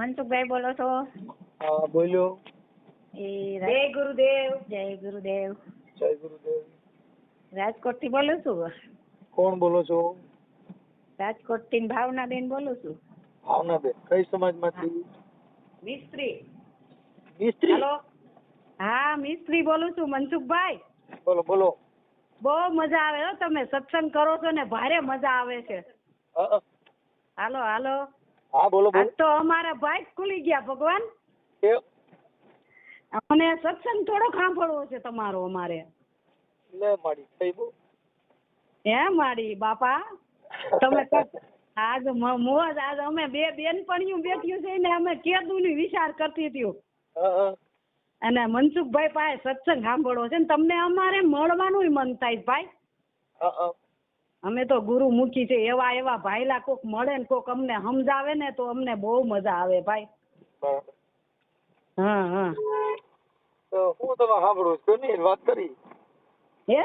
મનસુખભાઈ બોલો છો? હા બોલ્યો. એ જય ગુરુદેવ. જય ગુરુદેવ. જય ગુરુદેવ. રાજકોટથી બોલું છું? કોણ બોલો છો? રાજકોટથી ભાવનાબેન બોલું છું? ભાવનાબેન કઈ સમાજમાંથી? મિસ્ત્રી. મિસ્ત્રી? હેલો. હા મિસ્ત્રી બોલું છું મનસુખભાઈ. બોલો બોલો. બહુ મજા આવે હો તમે. સત્સંગ કરો છો ને ભારે મજા આવે છે. હાલો હાલો. હા બોલો બોલો. તો અમારા ભાઈ ખુલી ગયા ભગવાન. અને સત્સંગ થોડો સાંભળવો છે તમારો અમારે. લે માડી થઈ હે મારી બાપા તમે આજ મોજ આજ અમે બે બેનપણીયું બેઠ્યું છે ને અમે કેદુની વિચાર કરતી હતી. અને મનસુખભાઈ પાસે સત્સંગ સાંભળવો છે ને તમને અમારે મળવાનું મન થાય ભાઈ. અમે તો ગુરુ મુખી છે એવા એવા ભાઈલા કોક મળે ને કોક અમને સમજાવે ને તો અમને બહુ મજા આવે ભાઈ. હા હા. તો હું તમે સાંભળું છું નહીં વાત કરી? હે?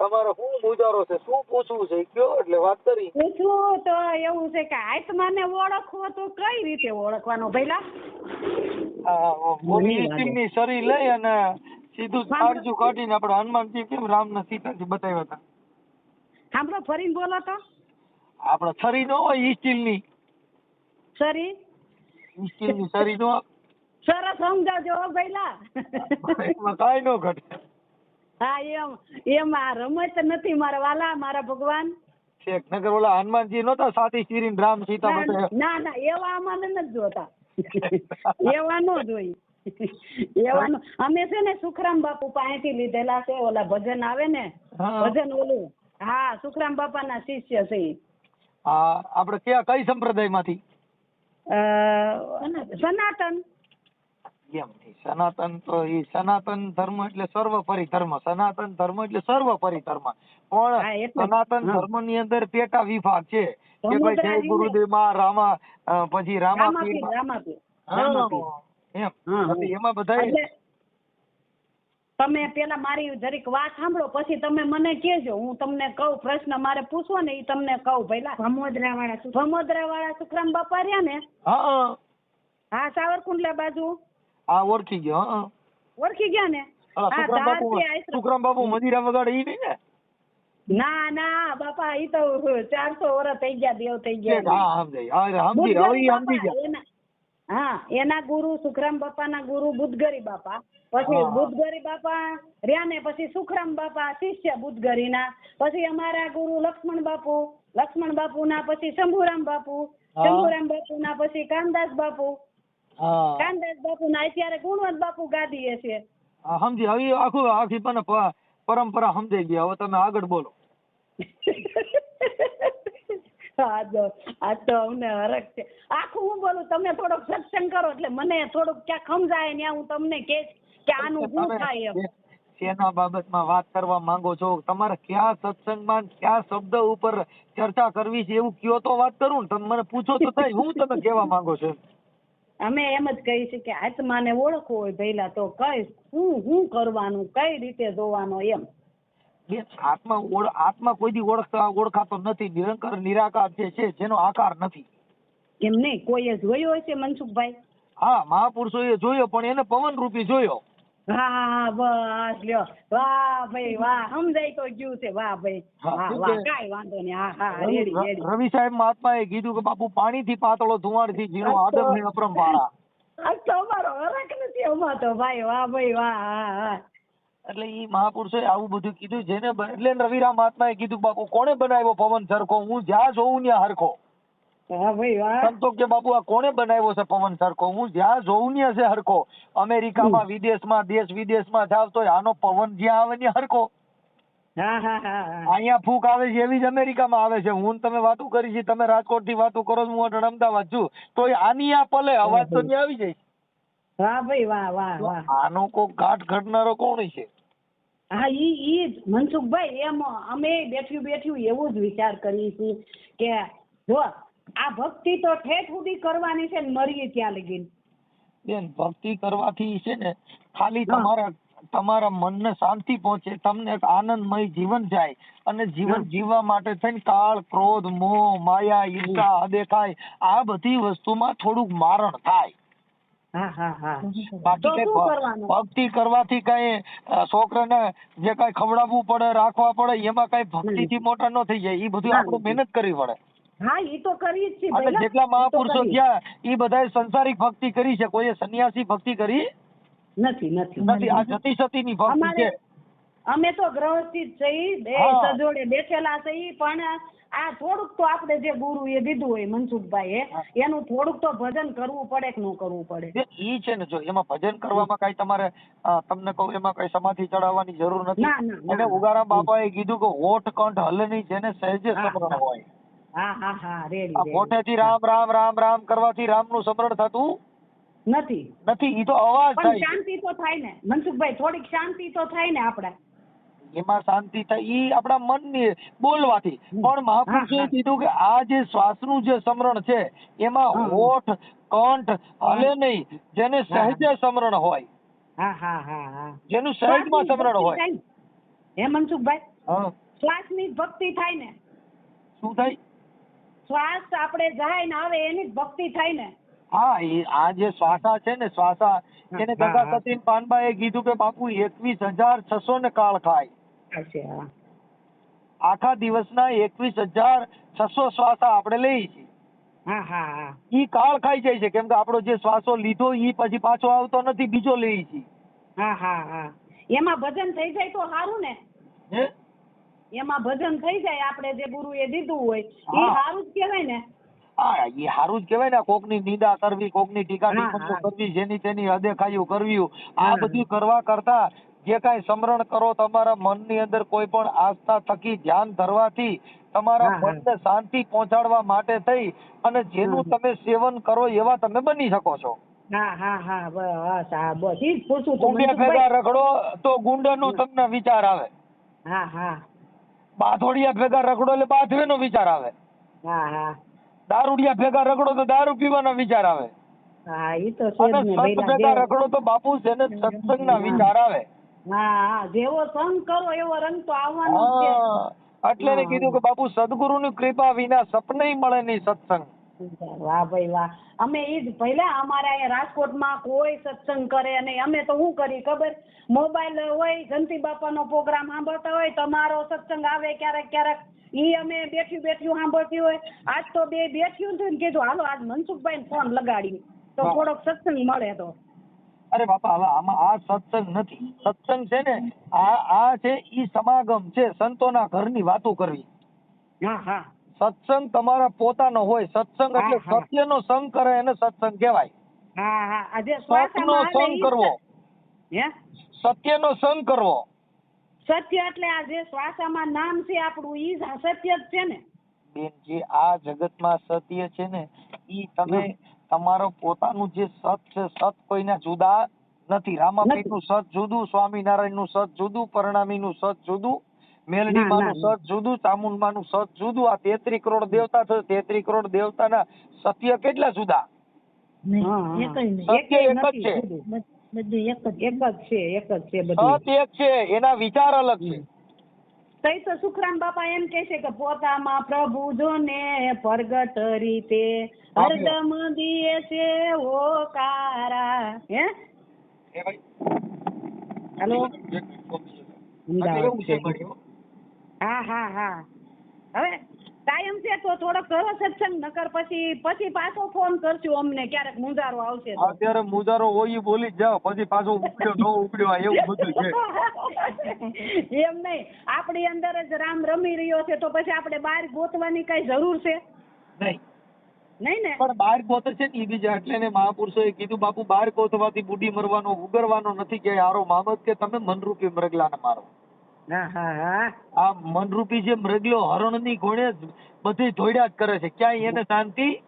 તમારે શું ગુજારો છે શું પૂછવું છે કયો એટલે વાત કરી? પૂછવું તો એવું છે કે આત્માને ઓળખવો તો કઈ રીતે ઓળખવાનો ભઈલા? સરી લઈ અને સીધું તારજુ કાઢીને આપણે હનુમાનજી કેમ રામ ને સીતાજી બતાવ્યા હતા? સાંભળો ફરીને બોલો તો. આપણે છરી નો હોય ઈ સ્ટીલની. છરી ઈ સ્ટીલની છરી નો સરસ સમજાવજો હો ભઈલા. એમાં કાંઈ નો ઘટે. હા એમ એમ આ રમત નથી મારા વાલા મારા ભગવાન. શેખ નગર ઓલા હનુમાનજી નતા સાથી શિરીન રામ સીતા ના ના ના, એવા અમારે નથી જોતા. એવા નો જોઈ. એવા અમે છે ને સુખરામ બાપુ પાસેથી લીધેલા છે ઓલા ભજન આવે ને ભજન ઓલું. હા સુખરામ બાપાના શિષ્ય છે ઈ. આપણે ક્યાં કઈ સંપ્રદાયમાંથી? સનાતન. એમ સનાતન તો એ સનાતન ધર્મ એટલે સર્વોપરી ધર્મ સનાતન ધર્મ એટલે સર્વ ધર્મ પણ સનાતન ધર્મની અંદર પેટા વિભાગ છે. કે ભાઈ જય ગુરુદેવમાં રામા પછી રામા એમ. એમાં બધા તમે પેલા મારી જરીક વાત સાંભળો પછી તમે મને કેજો હું તમને કહું પ્રશ્ન મારે પૂછવો ને એ તમને કહું પેલા ભમોદરા વાળા ભમોદરા વાળા સુખરામ બાપા રહ્યા ને? હા હા. સાવરકુંડલા બાજુ? હા ઓળખી ગયો ઓળખી ગયા ને? સુખરામ બાપુ મદિરા વગાડે ઈ નહીં ને? ના ના બાપા ઈ તો ચારસો વર્ષ થઈ ગયા દેવ થઈ ગયા હા સમજાય. હા સમજી હવે સમજી ગયા. હા એના ગુરુ સુખરામ બાપાના ગુરુ બુદ્ધગરી બાપા. પછી બુદ્ધગરી બાપા રહ્યા ને પછી સુખરામ બાપા શિષ્ય બુદ્ધગરીના. પછી અમારા ગુરુ લક્ષ્મણ બાપુ લક્ષ્મણ બાપુના પછી શંભુરામ બાપુ શંભુરામ બાપુ ના પછી કાનદાસ બાપુ. કામદાસ બાપુ ના અત્યારે ગુણવંત બાપુ ગાદીએ છે. સમજી હવે આખું આખી પણ પરંપરા સમજાઈ ગયા હવે તમે આગળ બોલો. આ આ તો અમને હરખ છે. આખું હું બોલું તમે થોડોક સત્સંગ કરો એટલે મને થોડુંક ક્યાંક સમજાય ને હું તમને કે કે આનું શું થાય એમ. શેના બાબતમાં વાત કરવા માંગો છો તમારે કયા સત્સંગમાં કયા શબ્દ ઉપર ચર્ચા કરવી છે એવું કયો તો વાત કરું તમે મને પૂછો તો થાય હું તમે કહેવા માંગો છો અમે એમ જ કહી છે કે આત્માને ઓળખવો હોય પહેલા તો કઈ શું શું કરવાનું કઈ રીતે જોવાનો એમ. બેન, આત્મા ઓળ આત્મા કોઈ દી ઓળખતા ઓળખાતો નથી નિરંકાર નિરાકાર જે છે જેનો આકાર નથી. એમ નહીં? કોઈએ જોયો હશે મનસુખભાઈ? હા મહાપુરુષોએ જોયો પણ એને પવન રૂપી જોયો. હા હા હા બસ લ્યો. વાહ ભાઈ વાહ સમજાઈ તો ગયું છે. વાહ ભાઈ હા, હા વાહ કે? વાંધો નહીં. હા હા રવિ રેડી રેડી. રવિ સાહેબ મહાત્માએ કીધું કે બાપુ પાણીથી પાતળો ધુવાડથી ઝીણો આ તો- આદમ ને અપરંપારા આજ તો અમારો હરખ નથી અમાર ભાઈ. વાહ ભાઈ વાહ હા હા. એટલે એ મહાપુરુષોએ આવું બધું કીધું જેને એટલે રવિરામ મહાત્માએ કીધું બાપુ કોણે બનાવ્યો પવન સરખો? હું જ્યાં જોઉં ત્યાં હરખો. સંતો કે બાપુ આ કોણે બનાવ્યો છે પવન સરખો? હું જ્યાં જોઉં ત્યાં છે હરખો. અમેરિકામાં વિદેશમાં દેશ વિદેશમાં જાવ તો આનો પવન જ્યાં આવે ત્યાં હરખો. અહીંયા ફૂક આવે છે એવી જ અમેરિકામાં આવે છે. હું તમે વાતું કરી છે તમે રાજકોટથી વાતું કરો હું અમદાવાદ છું. તો આની આ પલે અવાજ તો ત્યાં આવી જાય. વાહ ભાઈ વાહ વાહ વાહ. આનો કો ઘાટ ઘડનારો કોણ છે? હા ઈ ઈ જ. મનસુખભાઈ એમ અમે બેઠ્યું બેઠ્યું એવું જ વિચાર કરીએ છીએ કે જો આ ભક્તિ તો ઠેઠ સુધી કરવાની છે ને મરીએ ત્યાં લગીન. બેન ભક્તિ કરવાથી છે ને ખાલી. તમારા તમારા મનને શાંતિ પહોંચે તમને એક આનંદમય જીવન જાય. અને જીવન જીવવા માટે થઈને કાળ ક્રોધ મોહ માયા ઈર્ષા અદેખાય આ બધી વસ્તુમાં થોડુંક મારણ થાય. ભક્તિ કરવાથી કઈ છોકરાને જે કઈ ખવડાવવું પડે રાખવા પડે એમાં કઈ ભક્તિથી મોટા ન થઈ જાય. એ બધું આપણે મહેનત કરવી પડે. હા એ તો કરી જ છે. જેટલા મહાપુરુષો. થયા એ બધાએ સંસારિક ભક્તિ કરી છે. કોઈએ સંન્યાસી ભક્તિ કરી? નથી નથી. નથી. આ જતી સતીની ભક્તિ અમારે છે. અમે તો ગ્રહસ્થી જ છીએ બે સજોડે બેઠેલા છીએ પણ આ થોડુંક તો આપણે જે ગુરુએ દીધું હોય મનસુખભાઈ એ એનું થોડુંક તો ભજન કરવું પડે કે ન કરવું પડે? ઈ છે ને જો એમાં ભજન કરવામાં કઈ તમારે તમને કહું એમાં કઈ સમાધિ ચડાવવાની જરૂર નથી. અને ઉગારા બાપા એ કીધું કે હોઠ કંઠ હલે નહીં જેને સહેજે સમરણ હોય. હોઠેથી રામ રામ રામ રામ કરવાથી રામનું સમરણ થતું નથી. નથી. ઈ તો અવાજ થાય શાંતિ તો થાય ને. મનસુખભાઈ થોડીક શાંતિ તો થાય ને આપણે. એમાં શાંતિ થાય એ આપણા મનની બોલવાથી. પણ મહાપુરુષોએ. કીધું કે આ જે શ્વાસનું જે સમરણ છે એમાં હોઠ કંઠ હલે નહીં જેને સહેજે સમરણ હોય. જેનું સહેજમાં સમરણ હોય. હે મનસુખભાઈ? શ્વાસની ભક્તિ થાય ને? શું થાય? શ્વાસ આપણે જાય ને આવે એની ભક્તિ થાય ને? હા એ આ જે શ્વાસા છે ને શ્વાસા એને ગંગા સતીન પાનબાએ કીધું કે બાપુ એકવીસ હજાર છસો ને કાળ ખાય. હશે, હા. આખા દિવસના એકવીસ હજાર છસો શ્વાસ આપણે લઈએ છીએ. હા હા હા. ઈ કાળ ખાઈ જાય છે. કેમ કે આપણો જે શ્વાસો લીધો ઈ પછી પાછો આવતો નથી બીજો લઈએ છીએ. હા હા હા. એમાં ભજન થઈ જાય તો સારું ને? હે? એમાં ભજન થઈ જાય આપણે જે ગુરુએ દીધું હોય એ સારું જ કહેવાય ને? હા એ સારું જ કહેવાય ને. કોકની નિંદા કરવી કોકની ટીકા હા, ટિપ્પણીઓ કરવી જેની તેની અદેખાઈઓ કરવી આ બધું કરવા કરતા જે કાંઈ સમરણ કરો તમારા મનની અંદર કોઈ પણ આસ્થા થકી ધ્યાન ધરવાથી તમારા. મનને શાંતિ પહોંચાડવા માટે થઈ અને જેનું તમે સેવન કરો એવા તમે બની શકો છો. પૂછું તું ગુંડે ભેગા ગુંડાનું તમને વિચાર આવે. બાથોડિયા ભેગા રખડો એટલે બાથવે નો વિચાર આવે. દારૂડિયા ભેગા રખડો તો દારૂ પીવાનો વિચાર આવે. અને ને સંત ભેગા રગડો રખડો તો બાપુ છે ને સત્સંગના વિચાર આવે. હા જેવો સંગ કરો એવો રંગ તો આવવાનો છે. એટલે એને કીધું કે બાપુ સદગુરુની કૃપા વિના સપને મળે નહીં સત્સંગ. વાહ ભાઈ વાહ. અમે એ જ પહેલા અમારા અહીંયા રાજકોટમાં કોઈ સત્સંગ કરે નહીં. અમે તો શું કરી ખબર? મોબાઈલ હોય ગણપતિ બાપાનો પ્રોગ્રામ સાંભળતા હોય તમારો સત્સંગ આવે ક્યારેક ક્યારેક. ઈ અમે બેઠ્યું બેઠ્યું સાંભળતી હોય. આજ તો બે બેઠ્યું હતું ને કીધું હાલો આજ મનસુખભાઈ ફોન લગાડી તો થોડોક સત્સંગ મળે તો. અરે બાપા હવે આમાં આ સત્સંગ નથી. સત્સંગ છે ને આ આ છે ઈ સમાગમ છે સંતોના ઘરની વાતો કરવી. હા હા. સત્સંગ તમારા પોતાનો હોય. સત્સંગ એટલે. સત્યનો સંગ કરે એને સત્સંગ કહેવાય. હા હા. આજે સતનો સંગ કરવો. હે? સત્યનો સંગ કરવો. સત્ય એટલે આ જે શ્વાસામાં નામ છે આપણું ઈ જ સત્ય જ છે ને. બેન જે આ જગતમાં સત્ય છે ને ઈ તમે તમારો પોતાનું જે સત છે સત કોઈના જુદા નથી. રામાપીરનું સત જુદું સ્વામિનારાયણનું સત જુદું પરણામીનું સત જુદું મેલડીમાનું. સત જુદું ચામુંડમાનું સત જુદું. આ તેત્રી કરોડ દેવતા છે. તેત્રી કરોડ દેવતાના સત્ય કેટલા જુદા. સત્ય એક જ છે. બધું એક જ એક જ છે એક જ છે બધું. સત એક છે. એના વિચાર અલગ છે. તઈ તો સુખરામ બાપા એમ કે છે કે પોતામાં પ્રભુ જોને પ્રગટ રીતે હરદમ દિયે છે ઓકારા. હે? હેલો. હા હા હા. હવે ટાઈમ છે તો થોડોક કરો સત્સંગ નકર પછી પછી પાછો ફોન કરશું અમને ક્યારેક મુંજારો આવશે અત્યારે મુજારો હોય બોલી જ જાઓ પછી પાછો ઉપડ્યો નો ઉપડ્યો આ એવું બધું છે. એમ નહીં. આપણી અંદર જ રામ રમી રહ્યો છે તો પછી આપણે બહાર ગોતવાની કઈ જરૂર છે? નહીં. નહીં ને? પણ બાર ગોત છે ને ઈ બીજા એટલે ને મહાપુરુષોએ કીધું બાપુ બાર ગોતવાથી બુઢી મરવાનો ઉગરવાનો નથી કે આરો મામત કે તમે મનરૂપી મરગલાને મારો. આ મનરૂપી જે મૃગલો હરણની ઘોડે બધી ધોડ્યા જ કરે છે. ક્યાંય એને શાંતિ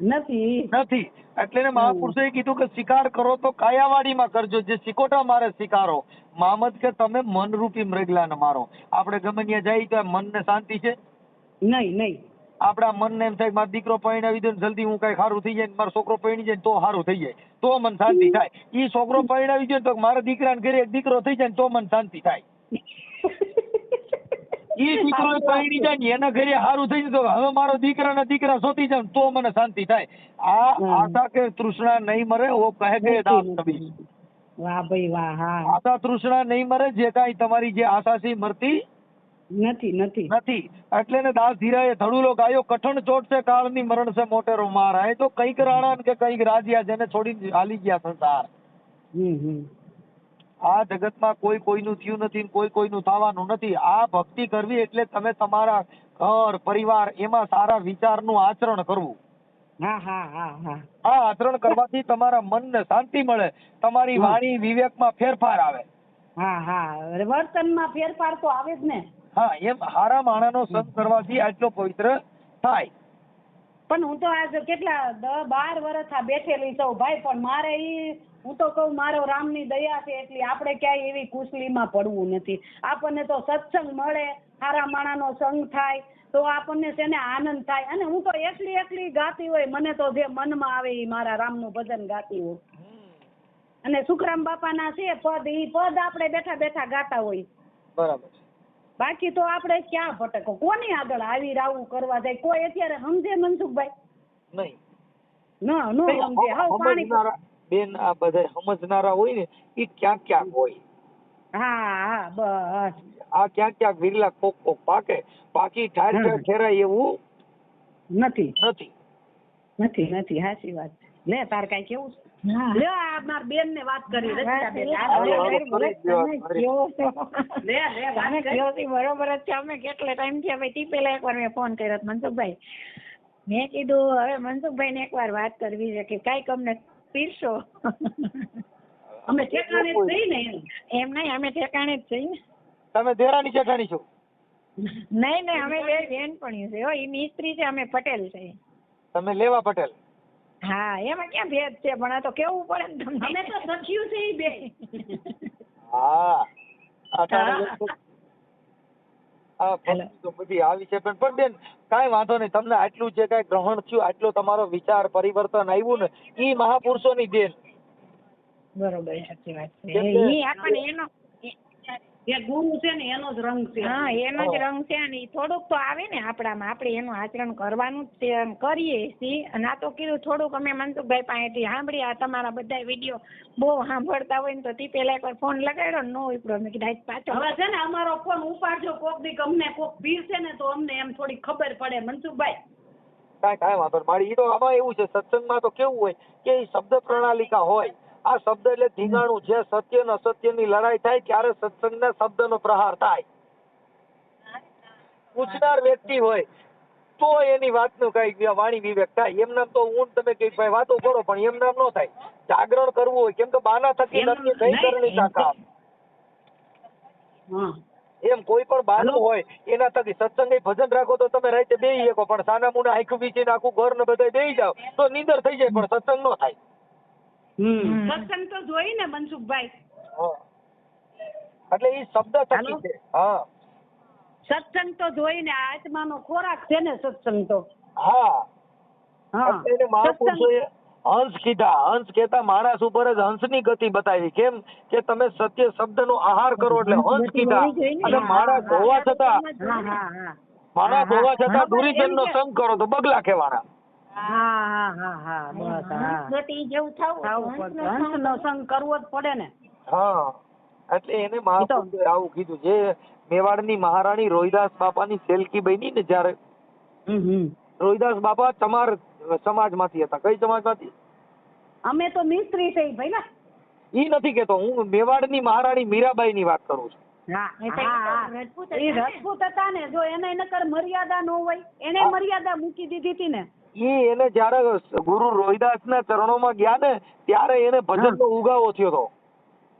નથી. નથી. એટલે ને મહાપુરુષોએ કીધું કે શિકાર કરો તો કાયાવાડીમાં કરજો. જે સિકોટા મારે શિકારો. મામદ કે તમે મનરૂપી મૃગલાને મારો. આપણે ગમે ત્યાં જઈએ તો મનને શાંતિ છે? નહીં નહીં. આપણા મનને એમ થાય મારો દીકરો પરણાવી દો ને જલ્દી હું કઈ સારું થઈ જાય ને મારો છોકરો પરણી જાય તો સારું થઈ જાય. તો મન શાંતિ થાય. ઈ છોકરો પરણાવી દે ને તો મારા દીકરાને ઘરે એક દીકરો થઈ જાય તો મન શાંતિ થાય. ઈ દીકરો પરણી જાય ને એના ઘરે સારું થઈ તો હવે મારો દીકરાના દીકરા સોતી જાય તો મને શાંતિ થાય. આ આશા કે તૃષ્ણા નહીં મરે ઓ કહે કે દાસ કબીર વાહ ભાઈ વાહ હા. આશા તૃષ્ણા નહીં મરે જે કાંઈ તમારી જે આશા છે મરતી નથી નથી. નથી. એટલે ને દાસ ધીરાએ ધડુલો ગાયો કઠણ ચોટ છે કાળની મરણ છે મોટેરો માર. એ તો કંઈક રાણા ને કે કંઈક રાજ્યા જેને છોડીને હાલી ગયા સંસાર. હમ હમ. આ જગતમાં કોઈ કોઈનું થયું નથી કોઈ કોઈનું થવાનું નથી. આ ભક્તિ કરવી એટલે તમે તમારા ઘર પરિવાર એમાં સારા વિચારનું આચરણ કરવું. આ આચરણ કરવાથી તમારા મનને શાંતિ મળે તમારી વાણી વિવેકમાં ફેરફાર આવે. હા હા. વર્તનમાં ફેરફાર તો આવે જ ને. હા એમ હારા માણાનો સંગ કરવાથી આટલો પવિત્ર થાય. પણ હું તો આજ કેટલા દ બાર વર્ષ આ બેઠેલી છું ભાઈ પણ મારે ઈ હું તો કહું મારો રામની દયા છે એટલી આપણે ક્યાંય એવી કુશલીમાં પડવું નથી. આપણને તો સત્સંગ મળે સારા માણાનો સંગ થાય તો આપણને તેને આનંદ થાય. અને હું તો એકલી એકલી ગાતી હોય મને તો જે મનમાં આવે એ મારા રામનું ભજન ગાતી હોય. અને સુખરામ બાપાના છે પદ ઈ પદ આપણે બેઠા બેઠા ગાતા હોય. બરાબર બાકી તો આપણે ક્યાં ભટકો? કોની આગળ આવી રાવું કરવા જાય? કોઈ અત્યારે સમજે મનસુખભાઈ? નહીં. ન ન સમજે. હાવ પાણી બેન આ બધા સમજનારા હોય ને એ ક્યાંક ક્યાંક હોય. હા હા બસ. આ ક્યાંક ક્યાંક વિરલા કોક કોક પાકે બાકી ઠાર ઠેર ઠેરાય એવું નથી. નથી. નથી નથી હાચી વાત. લે તાર કઈ કેવું છે? લે આ માર બેન. ને વાત કરી લે, લે. કયો બરોબર જ છે. અમે કેટલા ટાઈમથી હવે તી પેલા એકવાર મેં ફોન કર્યો મનસુખભાઈ. મેં કીધું હવે મનસુખભાઈ ને એકવાર વાત કરવી છે કે કાંઈક અમને પીરશો. અમે ઠેકાણે જ થઈ ને એમ. નહીં અમે ઠેકાણે જ થઈ ને. તમે દેરાની જેઠાણી છો? નહીં નહીં અમે બે બેનપણીઓ છે. હો ઈ મિસ્ત્રી છે અમે પટેલ છે. તમે લેવા પટેલ? હા એમાં ક્યાં ભેદ છે? પણ આ તો કેવું પડે ને તમને? અમે તો સખ્યું છે એ બે. હા. અટાણે હા. આ બધી આવી છે. પણ પણ બેન કાંઈ વાંધો નહીં તમને આટલું જે કાંઈ ગ્રહણ થયું આટલો તમારો વિચાર પરિવર્તન આવ્યું ને એ મહાપુરુષોની દેન. બરોબર સાચી વાત છે. એ આપણને એનો જે ગુરુ છે ને એનો જ રંગ છે. હા એનો જ રંગ છે ને ઈ થોડુંક તો આવે ને આપણામાં. આપણે એનું આચરણ કરવાનું જ છે એમ કરીએ છીએ. અને આ તો કીધું થોડુંક અમે મનસુખભાઈ પાસેથી સાંભળી આ તમારા બધા વીડિયો બહુ સાંભળતા હોય ને તો તી પેલા એકવાર ફોન લગાડ્યો ને નો ઉપડ્યો મેં કીધું પાછો હવે છે ને અમારો ફોન ઉપાડજો. કોક દીક અમને કોક પીરશે ને તો અમને એમ થોડી ખબર પડે. મનસુખભાઈ. કાંઈ કાંઈ વાંધો મારી એ તો આમાં એવું છે સત્સંગમાં તો કેવું હોય કે ઈ શબ્દ પ્રણાલિકા હોય. આ શબ્દ એટલે ધીંગાણું જે સત્ય ને અસત્યની લડાઈ થાય ત્યારે સત્સંગના શબ્દનો પ્રહાર થાય. પૂછનાર વ્યક્તિ હોય તો એની વાતનું કઈ વાણી વિવેક થાય. એમ નામ તો ઊંડ તમે કંઈક ભાઈ વાતો કરો પણ એમ નામ નો થાય. જાગરણ કરવું હોય કેમ કે બાના થકી નથી નહીં નહીં, કરણી એમ કોઈ પણ બાનું હોય એના થકી સત્સંગ ભજન રાખો તો તમે રાતે બેહી શકો પણ સાના મુના આખું બીચીને આખું ઘર ને બધા બેહી જાવ તો નીંદર થઈ જાય પણ સત્સંગ નો થાય. સત્સંગ તો જોઈ ને મનસુખભાઈ. એટલે એ શબ્દ થકી છે. હા. સત્સંગ તો જોઈ ને આત્માનો ખોરાક છે ને સત્સંગ તો. હા. હા. મહાપુરુષોએ હંસ કીધા. હંસ કેતા માણસ ઉપર જ હંસની ગતિ બતાવી. કેમ કે તમે સત્ય શબ્દ નો આહાર કરો એટલે હંસ કીધા. અને માણસ હોવા છતાં મારા હા હા. માણસ હોવા છતાં દુરીજન નો સંગ કરો તો બગલા કહેવાના. હા હા હા હા બસ હા. ગતિ જેવું થવું થાવું પડતું સંગ. કરવો જ પડે ને. હા એટલે એને મહાપુરુષોએ આવું કીધું. જે મેવાડની મહારાણી રોહિદાસ બાપાની સેલકી બની ને જ્યારે રોહિદાસ બાપા ચમાર સમાજમાંથી હતા. કઈ સમાજમાંથી? અમે તો મિસ્ત્રી છે ભાઈ ના. ઈ નથી કેતો. હું મેવાડની મહારાણી મીરાબાઈ ની વાત કરું છું. એ તો હા હા. રજપૂત હતા ને? રજપૂત હતા ને. જો એને નકર મર્યાદા ન હોય એને મર્યાદા મૂકી દીધી હતી ને. ઈ એને જ્યારે ગુરુ રોહિદાસના ચરણોમાં ગયા ને ત્યારે એને ભજનનો ઉગાવો થયો હતો.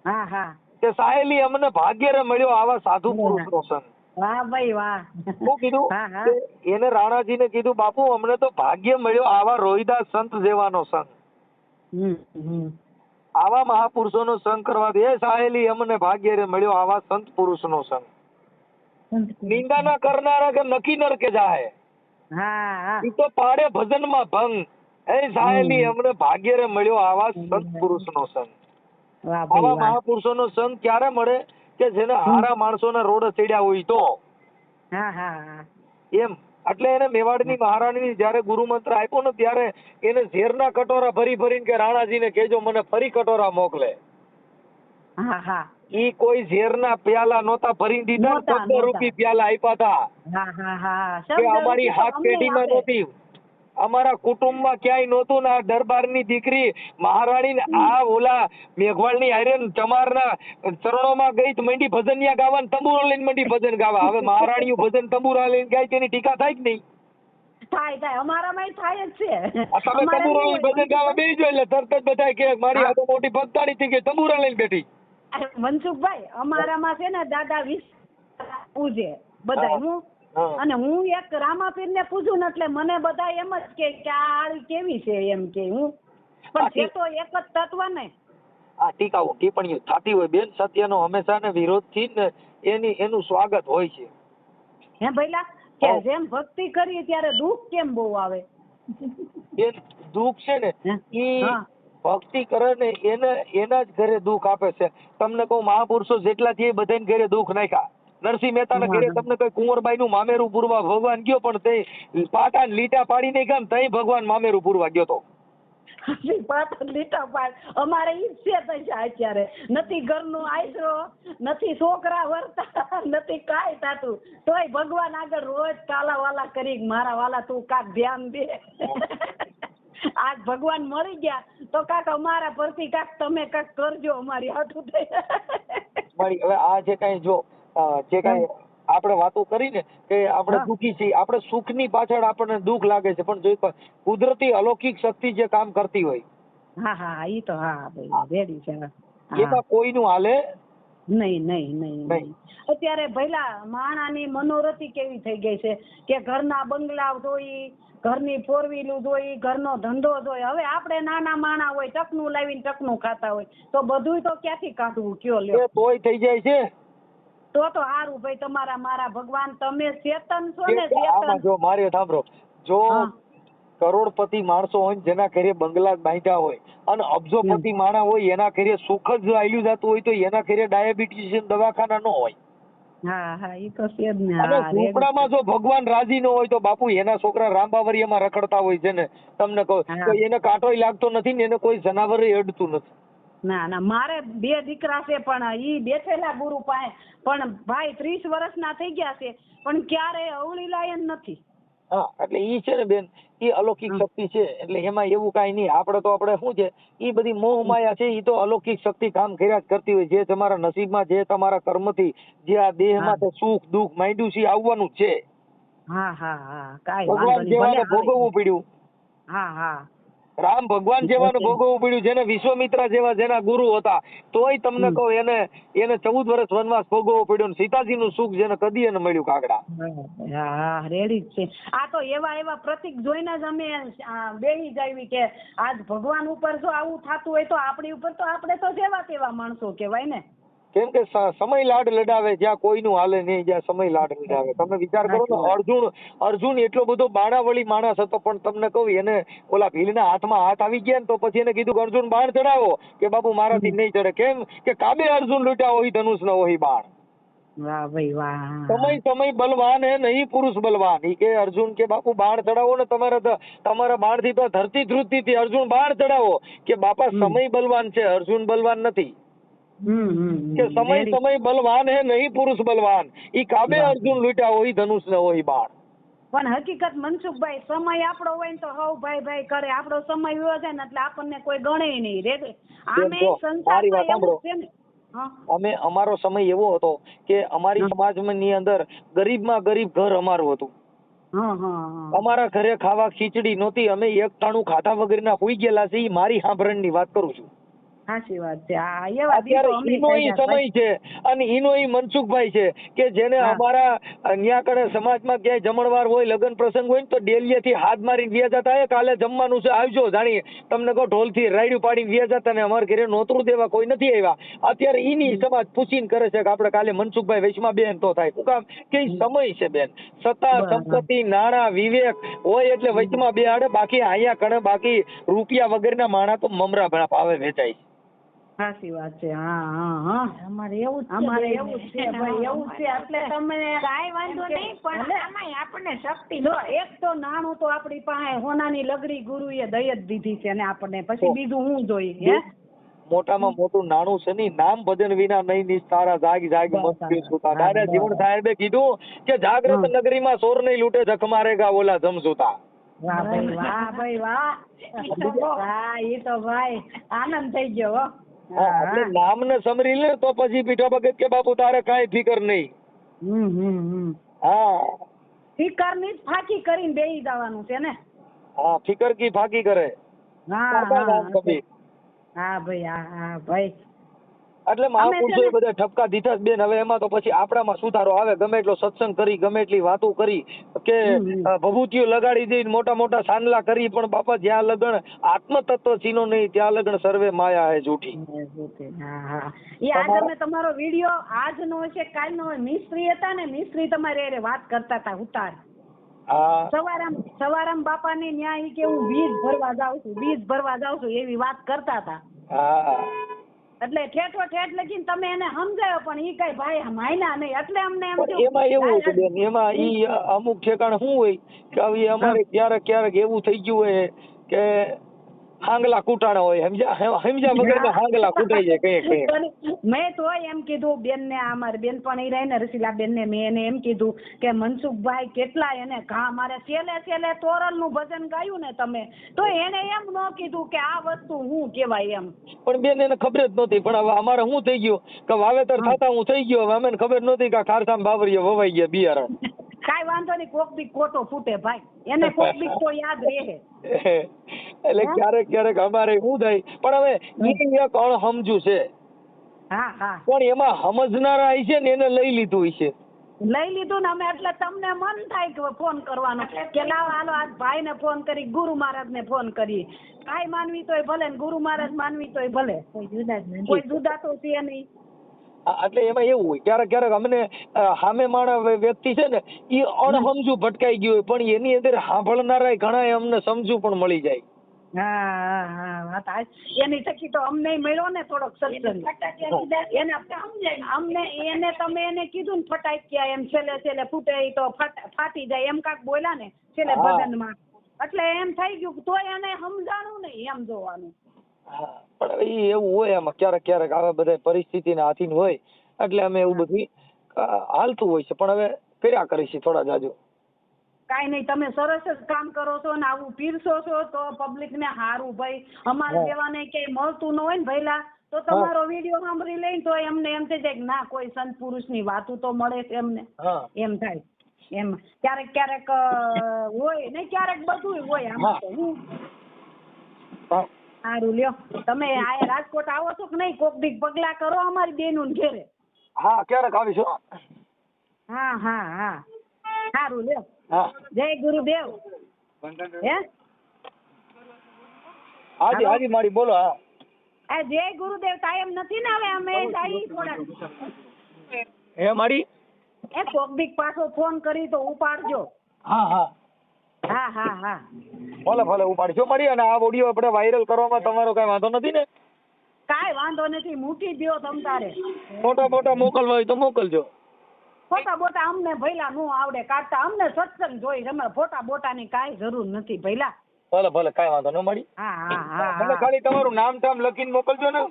હા હા. કે સાહેલી અમને ભાગ્યરે મળ્યો આવા સાધુ પુરુષનો સંગ. વાહ ભાઈ વાહ. શું કીધું બાપુ અમને તો ભાગ્ય મળ્યો આવા રોહિદાસ સંત જેવાનો સંગ. આવા મહાપુરુષો મહાપુરુષોનો સંગ કરવાથી એ સાહેલી અમને ભાગ્યરે મળ્યો આવા સંત પુરુષનો સંગ. નિંદા ના કરનારા કે નકી નરકે જાહે. હા. ઈ તો પાડે ભજનમાં ભંગ. એ સાહેબી. અમને ભાગ્યરે મળ્યો આવા સંત પુરુષનો સંગ આવા મહાપુરુષો નો સંગ ક્યારે મળે કે જેને હારા માણસોના રોડ ચડ્યા હોય તો? એમ. એટલે એને મેવાડની મહારાણીની જયારે ગુરુ મંત્ર આપ્યો ને ત્યારે એને ઝેરના કટોરા ભરી ભરીને કે રાણાજીને કેજો મને ફરી કટોરા મોકલે. હા હા. ઈ કોઈ ઝેરના પ્યાલા નોતા ભરી દીધા નહોતા. રૂપી પ્યાલા આપ્યા હતા. કે અમારી હાથ પેઢીમાં. નહોતી. અમારા કુટુંબમાં ક્યાંય નહોતું ને આ દરબારની દીકરી મહારાણી આ ઓલા મેઘવાળની આયરન ચમારના ચરણોમાં ગઈ તો મંડી ભજનિયા ગાવા ને તંબુરો લઈને મંડી ભજન ગાવા. હવે મહારાણીઓ ભજન તંબુરા લઈને ગાય તેની ટીકા થાય કે નહીં? થાય થાય. અમારામાં થાય જ છે. તમે તંબુરો લઈને ભજન ગાવા બેસી એટલે તરત જ બધા કે મારી. આ તો મોટી ભક્તાણી થઈ ગઈ તંબુરા લઈને બેઠી. મનસુખભાઈ અમારામાં છે ને દાદા વીસ પૂજે બધા હું? અને હું એક રામાપીર ને પૂછું ને એટલે મને બધા એમ જ કે કે આ આળી કેવી છે એમ કે હું? પણ છે તો એક જ તત્વ ને. આ ટીકાઓ ટિપ્પણીઓ થતી હોય. બેન સત્યનો હંમેશા ને વિરોધથી ને એની એનું સ્વાગત હોય છે. હે ભઈલા કે જેમ ભક્તિ કરીએ ત્યારે દુઃખ કેમ બહુ આવે? એ દુઃખ છે ને હે? ભક્તિ કરે ને એને એના જ ઘરે દુઃખ આપે છે. તમને કહું મહાપુરુષો જેટલા છે એ બધાને ઘરે દુઃખ નાખ્યા. નરસિંહ મહેતાના ઘરે. તમને કઈ કુંવરબાઈ નું મામેરું પૂરવા ભગવાન ગયો પણ તે પાટા લીટા પાડી નહીં ને તઈ ભગવાન મામેરું પૂરવા ગયો તો. પાટણ લીટા પાડ. અમારે ઈ છે તૈયા અત્યારે. નથી ઘરનો આશરો નથી છોકરા વર્તા નથી કાંઈ થાતું. તોય ભગવાન આગળ રોજ કાલા વાલા કરી મારા વાલા તું કાક ધ્યાન દે. આજ ભગવાન મરી ગયા. તો કાક અમારા પરથી કાક તમે કાક કરજો અમારી હાથું મારી હવે આ જે કઈ જો જે કઈ આપણે વાતો કરી ને કે આપણે. દુઃખી છીએ આપણે સુખની પાછળ આપણને દુઃખ લાગે છે પણ જોઈ કુદરતી અલૌકિક શક્તિ જે કામ કરતી હોય. હા હા ઈ તો હા ભાઈ રેડી છે. એમાં કોઈનું હાલે નહીં નહીં નહીં અત્યારે ભઈલા માણાની મનોરથી કેવી થઈ ગઈ છે કે ઘરના બંગલા જોઈ ઘરની ફોર વ્હીલું જોઈ ઘરનો ધંધો જોઈ. હવે આપણે નાના માણા હોય ટકનું લાવીને ટકનું ખાતા હોય તો બધુંય તો ક્યાંથી કાઢવું? કયો લ્યો? તોય થઈ જાય છે. તો તો સારું ભાઈ તમારા મારા ભગવાન તમે ચેતન છો ને ચેતન જો મારે સાંભળો. જો. કરોડપતિ માણસો હોય જેના ઘરે બંગલા બાંધ્યા હોય અને અબજોપતિ માણા હોય એના ઘરે સુખ જ આયલું જતું હોય તો એના ઘરે ડાયાબિટીસ દવાખાના ન હોય. જ ને. ઝૂંપડામાં ભગવાન રાજી ન હોય તો બાપુ એના છોકરા રામબાવરિયામાં રખડતા હોય છે ને. તમને કહો. તો એને કાંટો લાગતો નથી ને એને કોઈ જનાવર અડતું નથી. ના ના મારે બે દીકરા છે પણ ઈ બેઠેલા ગુરુ પાસે. પણ ભાઈ ત્રીસ વર્ષના થઈ ગયા છે પણ ક્યારે અવળી લાયન નથી. હા એટલે ઈ છે ને બેન ઈ અલૌકિક શક્તિ છે. એટલે એમાં એવું કાંઈ નહીં. આપણે તો આપણે શું છે? ઈ બધી મોહ માયા છે ઈ તો અલૌકિક શક્તિ કામ કર્યા જ કરતી હોય. જે તમારા નસીબમાં જે તમારા કર્મથી જે આ દેહમાં સુખ દુઃખ માંડ્યું છે આવવાનું છે. ભગવાન જેવાને ભોગવવું પડ્યું. હા હા. રામ ભગવાન જેવાનું ભોગવવું પડ્યું જેને વિશ્વામિત્રા જેવા જેના ગુરુ હતા તોય તમને કહું એને એને ચૌદ વર્ષ વનવાસ ભોગવવો પડ્યો ને સીતાજીનું સુખ જેને કદી એને મળ્યું કાગડા. હા રેડી છે. આ તો એવા એવા પ્રતિક જોઈને જ અમે બેહી જાવી કે આજ ભગવાન ઉપર જો આવું થતું હોય તો આપણી ઉપર તો આપણે તો જેવા તેવા માણસો કહેવાય ને. કેમ કે સમય લાડ લડાવે જ્યાં કોઈનું હાલે નહીં જ્યાં સમય લાડ લડાવે. તમે વિચાર કરો ને અર્જુન અર્જુન એટલો બધો બાણાવળી માણસ હતો પણ તમને કહું એને ઓલા ભીલના હાથમાં હાથ આવી ગયા ને તો પછી એને કીધું કે અર્જુન બાણ ચડાવો કે બાપુ મારાથી નહીં ચડે કેમ કે કાબે અર્જુન લૂટ્યા હોય ધનુષ ન હોય બાણ. વાહ ભાઈ વાહ સમય સમય બલવાન હે નહીં પુરુષ બલવાન. ઈ કે અર્જુન કે બાપુ બાણ ચડાવો ને તમારા તમારા બાણથી તો ધરતી ધ્રુજતી થી અર્જુન બાણ ચડાવો કે બાપા સમય બલવાન છે અર્જુન બલવાન નથી. કે સમય સમય બલવાન હે નહીં પુરુષ બલવાન. ઈ કાબે અર્જુન લૂટ્યા હોય ધનુષ ને હોય બાણ. પણ હકીકત મનસુખભાઈ સમય આપણો હોય ને તો હવ ભાઈ ભાઈ કરે. આપણો સમય વયો જાય ને એટલે આપણને કોઈ ગણે નહીં રે આમે. છે ને. હા. અમે અમારો સમય એવો હતો કે અમારી. સમાજમાં ની અંદર ગરીબમાં ગરીબ ઘર અમારું હતું. હા હા હા. અમારા ઘરે ખાવા ખીચડી નહોતી. અમે એક ટાણું ખાધા વગરના હોઈ ગયેલા છે ઈ મારી સાંભળણની વાત કરું છું. સાચી વાત છે. અત્યારે ઈનો ઈ સમય છે અને ઈનો ઈ મનસુખભાઈ છે કે જેને અમારા અહીંયા કણે સમાજમાં ક્યાંય જમણવાર હોય લગ્ન પ્રસંગ હોય ને તો ડેલીએથી હાથ મારીને વ્યા જતા "એ કાલે જમવાનું છે આવજો જાણીએ. તમને કહો ઢોલથી રાયડું પાડીને વ્યા જતા ને અમારા ઘરે નોતરું દેવા કોઈ નથી આવ્યા. અત્યારે ઈની સમાજ પૂછીને કરે છે કે આપણે કાલે મનસુખભાઈ વૈષ્ણવ બેન તો થાય. શું કામ? કે સમય છે બેન. સત્તા. સંપત્તિ નાણાં વિવેક હોય એટલે વચમાં બે આડે બાકી અહીંયા કણે બાકી રૂપિયા વગરના માણા તો મમરા ભણા પાવે વેચાય છે. સાચી વાત છે. હા હા હા. અમારે એવું જ અમારે એવું જ છે ભાઈ એવું જ છે. એટલે તમને કાંઈ વાંધો નહીં પણ આમાં આપણને શક્તિ જો એક તો નાણું તો આપણી પાસે હોનાની લગડી ગુરુએ દઈ જ દીધી છે ને આપણને. પછી બીજું હું જોઈએ હે? મોટામાં મોટું નાણું છે નહીં. નામ ભજન વિના નહીં નિસ્તારા જાગ જાગ મસ્તી સુતા. દાદા જીવન સાહેબે કીધું કે જાગ્રત. નગરીમાં સોર નહીં લૂટે જખ મારેગા ઓલા જમસુતા વાહ ભાઈ વાહ ભાઈ વાહ. હા એ તો ભાઈ આનંદ થઈ ગયો હો હા, ને સમરી લે તો પછી પીઠો ભગત કે બાપુ તારે કઈ ફિકર નહીં. હમ હમ હમ. હા. ફિકરની ફાકી કરીને બેહી જવાનું છે ને? હા ફિકર કી ફાકી કરે? હા નામ. હા ભાઈ હા હા ભાઈ. એટલે મહાપુરુષોએ બધા ઠપકા દીધા બેન. હવે એમાં તો પછી આપણામાં સુધારો આવે? ગમે એટલો સત્સંગ કરી ગમે એટલી વાતો કરી કે ભભૂતિઓ લગાડી દઈને મોટા મોટા સાંદલા કરી પણ બાપા જ્યાં લગન આત્મતત્વ ચીનો નહીં ત્યાં લગન સર્વે માયા હે જૂઠી. એ આજ તમે તમારો વીડિયો આજનો છે કાલનો હોય મિસ્ત્રી હતા ને મિસ્ત્રી તમારે હારે વાત કરતા હતા ઉતાર. સવારામ સવારામ બાપા ને ન્યાય કે હું બીજ ભરવા જાઉં છું બીજ ભરવા જાઉં છું એવી વાત કરતા હતા. એટલે ઠેઠો ઠેઠ લખીને તમે એને સમજાયો પણ ઈ કઈ ભાઈ માયના નહીં. એટલે અમને એમ એમાં એવું હોય બેન એમાં ઈ અમુક ઠેકાણ શું હોય? કે હવે અમારે ક્યારેક ક્યારેક એવું થઈ ગયું હોય કે હાંગલા કૂટાણા હોય સમજ્યા સમજ્યા વગર હાંગલા કૂટાઈ જાય કઈ કઈ. મેં તો એમ કીધું બેન ને અમારી બેન પણ ઈ રહે ને રસીલા બેન ને મેં એને એમ કીધું કે મનસુખભાઈ કેટલા એને ઘા મારે છેલ્લે છેલ્લે તોરણનું ભજન ગાયું ને તમે તો એને એમ ન કીધું કે આ વસ્તુ હું કેવાય એમ. પણ બેન એને ખબર જ નહોતી પણ હવે અમારે શું થઈ ગયું? કે વાવેતર થતા હું થઈ ગયો હવે અમને ખબર નહોતી કે ખારસામ બાવરીએ વવાઈ ગયા બિયારણ. કાંઈ વાંધો નહીં કોક બી ખોટો ફૂટે ભાઈ. એને કોક બી તો યાદ રહે. એટલે ક્યારેક ક્યારેક અમારે શું થાય પણ હવે ઈ એક અણહમજુ છે. હા હા. પણ એમાં સમજનારા છે ને એને લઈ લીધું છે. લઈ લીધું ને અમે એટલે તમને મન થાય કે ફોન કરવાનો. કે લાવ હાલો આજ ભાઈને ફોન કરી ગુરુ મહારાજ ને ફોન કરી. ભાઈ માનવી તોય ભલે ને ગુરુ મહારાજ માનવી તોય ભલે. કોઈ જુદા કોઈ જુદા તો છે નહીં. એટલે એમાં એવું હોય ક્યારેક ક્યારેક અમને સામે માણા વ્યક્તિ છે ને એ અણહમજુ ભટકાઈ ગયું હોય પણ એની અંદર સાંભળનારા ઘણા અમને સમજુ પણ મળી જાય. હા હા હા વાત આ- એની થકી તો અમને મળ્યો ને થોડોક સત્સંગ. એને અમને એને તમે એને કીધું ને ફટાક્યા એમ છેલ્લે છેલ્લે ફૂટે તો ફાટી જાય એમ કાક બોલ્યા ને છેલ્લે. ભજનમાં. એટલે એમ થઈ ગયું તોય એને સમજાણું નહીં એમ જોવાનું. હા, પણ ઈ એવું હોય આમાં ક્યારેક ક્યારેક આવા બધા પરિસ્થિતિના આધીન હોય એટલે અમે એવું બધું હાલતું હોય છે પણ હવે કર્યા કરીશું થોડા જાજુ. કાંઈ નહીં તમે સરસ જ કામ કરો છો ને આવું પીરસો છો તો પબ્લિક ને હારું ભાઈ. અમારે હા. જેવાને ક્યાંય મળતું ન હોય ને ભઈલા તો તમારો વીડિયો સાંભળી લઈને તો એમને એમ થઈ જાય કે ના કોઈ સંત પુરુષની વાતું તો મળે છે એમને. એમ થાય. એમ. ક્યારેક ક્યારેક હોય ને ક્યારેક બધું હોય આમાં તો. સારું લ્યો. તમે આ રાજકોટ આવો છો કે નહીં? કોક દીક પગલા કરો અમારી બેનું ઘેરે. હા ક્યારેક આવીશું. હા હા હા. સારું લ્યો. હા. જય ગુરુદેવ. હે? હાજી હાજી મારી બોલો હા. આ જય ગુરુદેવ કાયમ નથી ને હવે અમે જઈ થોડા હે મારી? એ કોક દીક પાછો ફોન કરી તો ઉપાડજો. હા હા. હા હા હા. ભલે ભલે ઉપાડીશું મારી અને આ ઓડિયો આપણે વાયરલ કરવામાં તમારો કઈ વાંધો નથી ને? કાઈ વાંધો નથી મૂકી દો તમ તારે. ફોટા ફોટા મોકલવા હોય તો મોકલજો. ફોટા બોટા અમને ભૈલા નું આવડે કાઢતા અમને સત્સંગ જોઈ અમે ફોટા બોટા ની કાઈ જરૂર નથી ભૈલા ભલે ભલે કઈ વાંધો ન મળી. હા હા હા મને ખાલી તમારું નામ ટામ લખીને મોકલજો ને.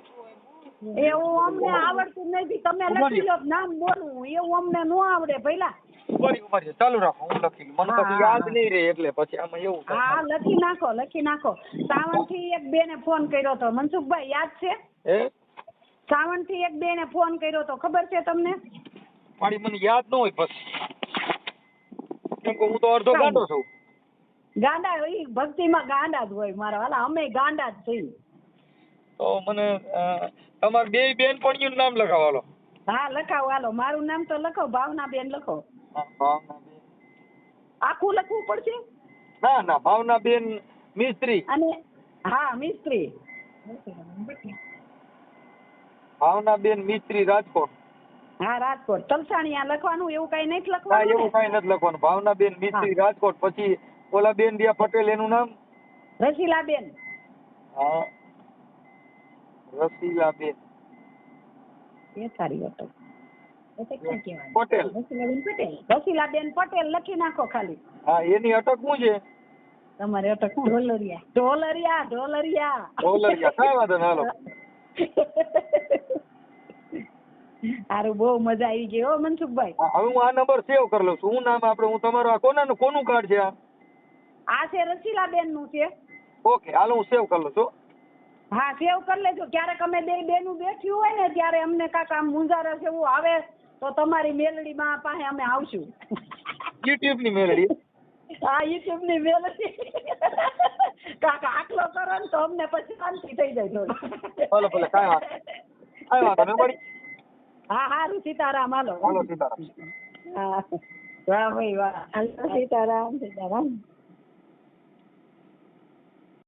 એવું અમને આવડતું નથી. તમે લખી લો નામ બોલવું. એવું અમને નો આવડે ભઈલા. ઉપાડી ઉપાડી ચાલુ રાખો હું લખી મને પછી યાદ નહીં રહે એટલે પછી આમાં એવું હા લખી નાખો લખી નાખો. સાવણથી એક બેને ફોન કર્યો તો. મનસુખભાઈ યાદ છે? હે? સાવણથી એક બેને ફોન કર્યો તો. ખબર છે તમને? મારી મને યાદ ન હોય પછી. કેમ કે હું તો અડધો ગાંડો છું. ગાંડા ઈ ભક્તિમાં ગાંડા જ હોય મારા વાલા. અમે ગાંડા જ છીએ. તો મને તમારા બે બેનપણીનું નામ લખાવાલો હા લખાવો હાલો. મારું નામ તો લખો ભાવના બેન લખો. આખું લખવું પડશે? ના ના ભાવનાબેન મિસ્ત્રી. અને હા મિસ્ત્રી. ભાવનાબેન મિસ્ત્રી રાજકોટ. હા રાજકોટ. તલસાણિયા લખવાનું એવું કઈ નથી લખવાનું એવું કઈ નથી લખવાનું. ભાવનાબેન મિસ્ત્રી રાજકોટ. પછી ઓલા બેન દિયા પટેલ એનું નામ? રસીલાબેન. હા. રસીલાબેન. એ સારી હતો. પટેલ. રસીલાબેન પટેલ. રસીલાબેન પટેલ લખી નાખો ખાલી. હા એની અટક શું છે? તમારે અટક ઢોલરિયા. ઢોલરિયા ઢોલરિયા. ઢોલરિયા. કાંઈ વાંધો ના હાલો. સારું બહુ મજા આવી ગઈ હો મનસુખભાઈ. હવે હું આ નંબર સેવ કરી લઉં છું. શું નામ આપણે? હું તમારું આ કોનાનું કોનું કાર્ડ છે આ? આ છે રસીલાબેનનું છે. ઓકે હાલો હું સેવ કરી લઉં છું. હા સેવ કરી લેજો. ક્યારેક અમે બે બેનું બેઠ્યું હોય ને ત્યારે અમને કાંઈક આમ મુંજારસ એવું આવે. તો તમારી મેલડીમાં પાસે અમે આવશું. યુટ્યુબની મેલડી? હા યુટ્યુબની મેલડી. કાકા આટલો કરો ને તો અમને પછી શાંતિ થઈ જાય થોડી. ભલે ભલે કાંઈ વાત કાંઈ વાત હા હારું સીતારામ હાલો. હાલો સીતારામ. હા વાહ ભાઈ વાહ. સીતારામ સીતારામ.